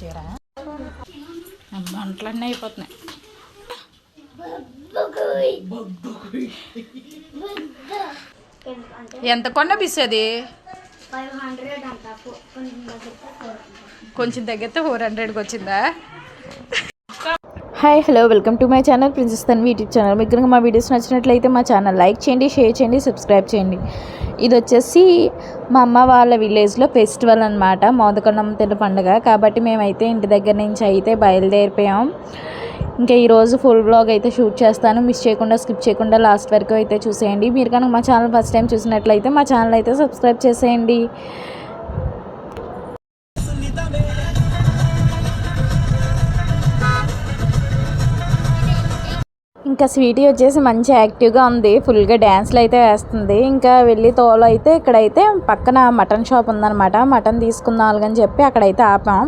చీర. మంటలన్నీ అయిపోతున్నాయి. ఎంత కొండ కొంచెం తగ్గితే ఫోర్ హండ్రెడ్కి వచ్చిందా? Hi hello welcome to my channel princess Tanvi YouTube channel. మీకు కనుక మా వీడియోస్ నచ్చినట్లయితే మా ఛానల్ లైక్ చేయండి షేర్ చేయండి సబ్స్క్రైబ్ చేయండి. ఇది వచ్చేసి మా అమ్మ వాళ్ళ విలేజ్లో ఫెస్టివల్ అనమాట మోదకొండం తెల్ల పండుగ. కాబట్టి మేమైతే ఇంటి దగ్గర నుంచి అయితే బయలుదేరిపోయాం. ఇంకా ఈరోజు ఫుల్ బ్లాగ్ అయితే షూట్ చేస్తాను. మిస్ చేయకుండా స్కిప్ చేయకుండా లాస్ట్ వరకు అయితే చూసేయండి. మీరు కనుక మా ఛానల్ ఫస్ట్ టైం చూసినట్లయితే మా ఛానల్ అయితే సబ్స్క్రైబ్ చేసేయండి. ఇంకా స్వీటీ వచ్చేసి మంచి యాక్టివ్గా ఉంది. ఫుల్గా డ్యాన్స్లు అయితే వేస్తుంది. ఇంకా వెళ్ళి తోలు అయితే ఇక్కడైతే పక్కన మటన్ షాప్ ఉందన్నమాట. మటన్ తీసుకుందాం అని చెప్పి అక్కడైతే ఆపాం.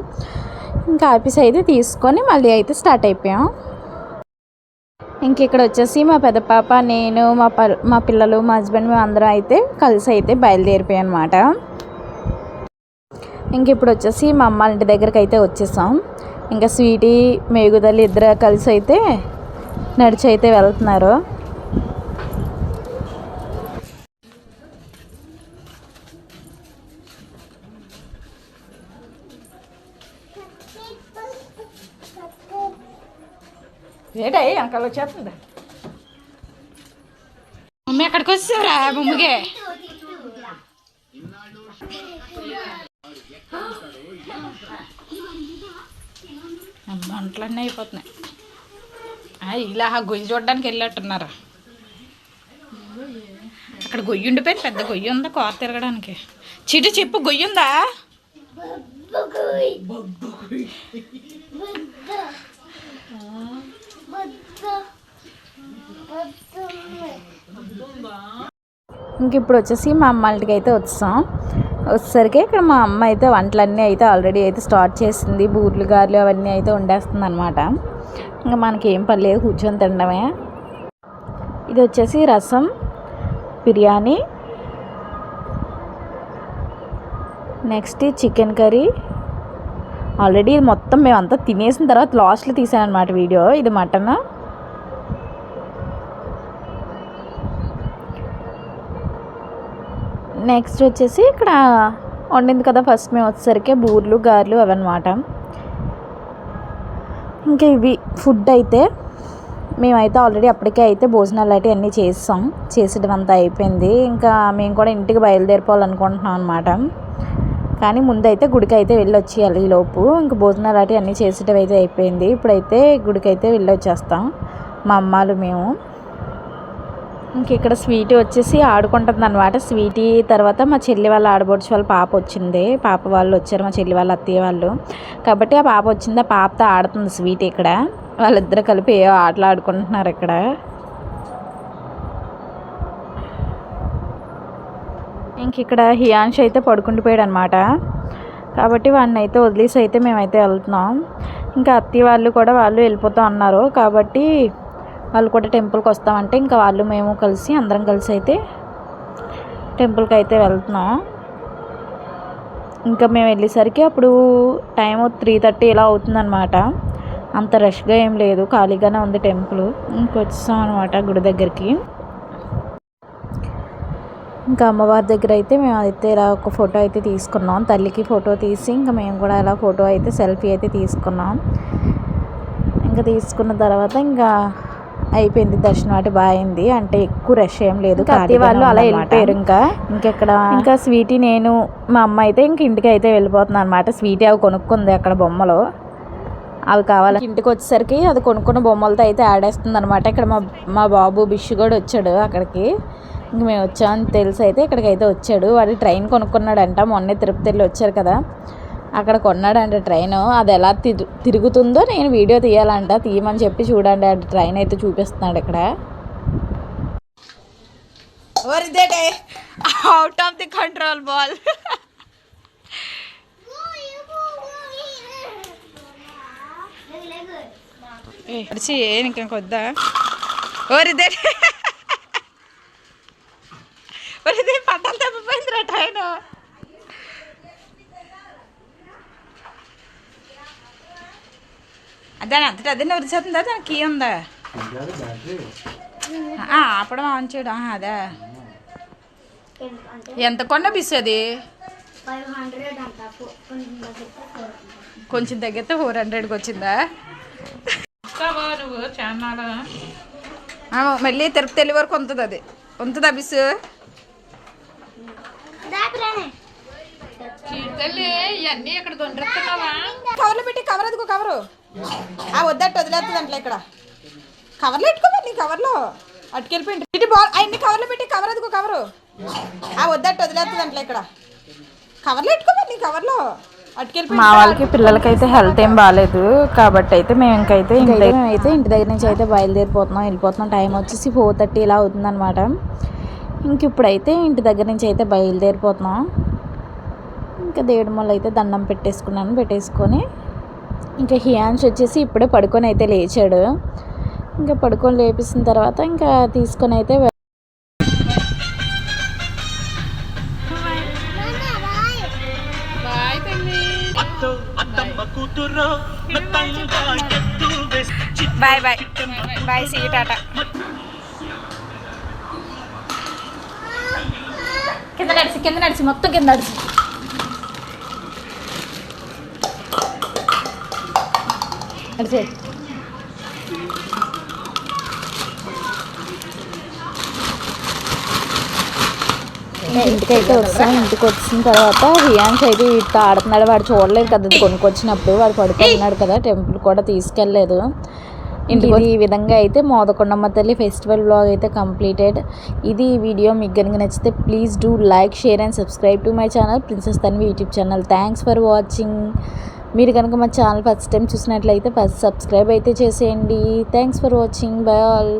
ఇంకా ఆఫీస్ అయితే తీసుకొని మళ్ళీ అయితే స్టార్ట్ అయిపోయాం. ఇంక ఇక్కడ వచ్చేసి మా పెద్ద పాప నేను మా ప మా పిల్లలు మా హస్బెండ్ మేము అందరం అయితే కలిసి అయితే బయలుదేరిపోయాం అనమాట ఇంక ఇప్పుడు వచ్చేసి మా అమ్మ ఇంటి దగ్గరికి అయితే వచ్చేసాం. ఇంకా స్వీటీ మేగుదల్లి ఇద్దరు కలిసి అయితే నడిచి అయితే వెళ్తున్నారు. ఏటే వెనకాల వచ్చేస్తుంది? మమ్మీ అక్కడికి వచ్చారా బొమ్మగే మంటలన్నీ అయిపోతున్నాయి. ఇలా గొయ్యి చూడడానికి వెళ్ళట్టున్నారా? అక్కడ గొయ్యి ఉండిపోయింది పెద్ద గొయ్యి ఉందా కార్ తిరగడానికి? చిటు చెప్పు గొయ్యి ఉందా? ఇంక ఇప్పుడు వచ్చేసి మా అమ్మ అయితే వచ్చాం. వచ్చేసరికి ఇక్కడ మా అమ్మ అయితే వంటలన్నీ అయితే ఆల్రెడీ అయితే స్టార్ట్ చేసింది. బూర్లు గారెలు అవన్నీ అయితే వండేస్తుంది అనమాట ఇంకా మనకి ఏం పని లేదు కూర్చొని తినడమే. ఇది వచ్చేసి రసం biryani. Next chicken curry. Already ఇది మొత్తం మేమంతా తినేసిన తర్వాత లాస్ట్లో తీసాను అనమాట వీడియో ఇది మటన్. నెక్స్ట్ వచ్చేసి ఇక్కడ వండింది కదా ఫస్ట్ మేము వచ్చేసరికి బూర్లు గారెలు అవన్నమాట. ఇంకా ఇవి ఫుడ్ అయితే మేమైతే ఆల్రెడీ అప్పటికే అయితే భోజనాలు అయితే అన్నీ చేసాం. చేసేటం అంతా అయిపోయింది. ఇంకా మేము కూడా ఇంటికి బయలుదేరిపోవాలనుకుంటున్నాం అనమాట కానీ ముందైతే గుడికి అయితే వెళ్ళొచ్చేయాలి ఈలోపు ఈ లోపు. ఇంకా భోజనాలు అటు అన్నీ చేసేటవి అయితే అయిపోయింది. ఇప్పుడైతే గుడికి అయితే వెళ్ళొచ్చేస్తాం. మా అమ్మాలు మేము. ఇక్కడ స్వీటీ వచ్చేసి ఆడుకుంటుంది అనమాట స్వీటీ తర్వాత మా చెల్లి వాళ్ళ ఆడబడుచు వాళ్ళ పాప వచ్చింది. పాప వాళ్ళు వచ్చారు మా చెల్లి వాళ్ళ అత్తయ్య వాళ్ళు. కాబట్టి ఆ పాప వచ్చింది ఆ పాపతో ఆడుతుంది స్వీటీ ఇక్కడ. వాళ్ళిద్దరు కలిపి ఏ ఆటలు ఆడుకుంటున్నారు ఇక్కడ. ఇంక ఇక్కడ హియాన్ష్ అయితే పడుకుండిపోయాడు అనమాట కాబట్టి వాడిని అయితే వదిలేసి అయితే మేమైతే వెళ్తున్నాం. ఇంకా అత్తయ్య వాళ్ళు కూడా వాళ్ళు వెళ్ళిపోతూ ఉన్నారు. కాబట్టి వాళ్ళు కూడా టెంపుల్కి వస్తామంటే ఇంకా వాళ్ళు మేము కలిసి అందరం కలిసి అయితే టెంపుల్కి అయితే వెళ్తున్నాం. ఇంకా మేము వెళ్ళేసరికి అప్పుడు టైం త్రీ థర్టీ ఇలా అవుతుందన్నమాట. అంత రష్గా ఏం లేదు ఖాళీగానే ఉంది టెంపుల్. ఇంకొచ్చాం అనమాట గుడి దగ్గరికి. ఇంకా అమ్మవారి దగ్గర అయితే మేము అయితే ఇలా ఒక ఫోటో అయితే తీసుకున్నాం. తల్లికి ఫోటో తీసి ఇంకా మేము కూడా ఇలా ఫోటో అయితే సెల్ఫీ అయితే తీసుకున్నాం. ఇంకా తీసుకున్న తర్వాత ఇంకా అయిపోయింది. దర్శనం అంటే బాగా అయింది. అంటే ఎక్కువ రష్ ఏం లేదు. వాళ్ళు అలా వెళ్ళిపోయారు ఇంకా? ఇంకెక్కడ? ఇంకా స్వీటీ నేను మా అమ్మ అయితే ఇంక ఇంటికి అయితే వెళ్ళిపోతున్నాను అనమాట స్వీటీ అవి కొనుక్కుంది అక్కడ బొమ్మలు. అవి కావాలి ఇంటికి వచ్చేసరికి అది కొనుక్కున్న బొమ్మలతో అయితే ఆడేస్తుంది అనమాట ఇక్కడ మా మా బాబు బిష్ కూడా వచ్చాడు అక్కడికి. ఇంక మేము వచ్చామని తెలిసి అయితే ఇక్కడికి అయితే వచ్చాడు. వాడు ట్రైన్ కొనుక్కున్నాడంట. మొన్నే తిరుపతి వెళ్ళి వచ్చారు కదా. అక్కడ కొన్నాడంట ట్రైన్. అది ఎలా తిరు తిరుగుతుందో నేను వీడియో తీయాలంట. తీయమని చెప్పి చూడండి. ఆ ట్రైన్ అయితే చూపిస్తున్నాడు ఇక్కడ. Out of the control ball అడిచి ఇంకా కొద్దా వరిదే వరిదే పట్టాలు తప్పిపోయిందిరా ట్రైన్. దాని అంతటా అదే వరిసేస్తుందా దానికి కీ ఉందా? ఆపడం ఆన్ చేయడం. అదే. ఎంత కొండ బిస్ అది? కొంచెం తగ్గితే ఫోర్ హండ్రెడ్కి వచ్చిందా? మళ్ళీ తిరుపతి వెళ్ళే వరకు ఉంటుంది అది. ఉంటుందా బిస్? కవర్లో పెట్టి కవర్ అదిగో కవరు. ఆ వద్దట్టు వదిలేస్తుంది అంటలే ఇక్కడ. కవర్లో పెట్టుకోమా నీ కవర్లో. అటుకెళ్ళిపోయింది ఇటు బాల్ అవన్నీ కవర్లో పెట్టి కవర్ అదిగో కవరు. ఆ వద్దట్టు వదిలేస్తుంది అంటలే ఇక్కడ. కవర్లో పెట్టుకోమా నీ కవర్లో. మా వాళ్ళకి పిల్లలకైతే హెల్త్ ఏం బాగాలేదు కాబట్టి అయితే మేము ఇంకైతే ఇంటి దగ్గర అయితే ఇంటి దగ్గర నుంచి అయితే బయలుదేరిపోతున్నాం. వెళ్ళిపోతున్నాం. టైం వచ్చేసి ఫోర్ థర్టీ ఇలా అవుతుందన్నమాట. ఇంక ఇప్పుడైతే ఇంటి దగ్గర నుంచి అయితే బయలుదేరిపోతున్నాం. ఇంకా దేవుడి మొల్ల అయితే దండం పెట్టేసుకున్నాను. పెట్టేసుకొని ఇంకా హియాన్స్ వచ్చేసి ఇప్పుడే పడుకొని అయితే లేచాడు. ఇంకా పడుకొని లేపిసిన తర్వాత ఇంకా తీసుకొని అయితే బాయ్ బాయ్ బాయ్ సీ టాటా కింద నడిచి కింద నడిచి మొత్తం కింద నడిచి. నడిచే ఇంటికైతే వస్తాం. ఇంటికి వచ్చిన తర్వాత హియాన్స్ అయితే వీటితో ఆడుతున్నాడు వాడు చూడలేదు కదా. కొనుక్కొచ్చినప్పుడు వాడు పడుకుంటున్నాడు కదా. టెంపుల్ కూడా తీసుకెళ్ళలేదు. ఇంటికి ఈ విధంగా అయితే మోదకొండమ్మ తల్లి ఫెస్టివల్ బ్లాగ్ అయితే కంప్లీటెడ్. ఇది ఈ వీడియో మీకు కనుక నచ్చితే please do like share and subscribe to my channel. Princess Tanvi YouTube channel. Thanks for watching. మీరు కనుక మా ఛానల్ ఫస్ట్ టైం చూసినట్లయితే ఫస్ట్ సబ్స్క్రైబ్ అయితే చేసేయండి. Thanks for watching bye all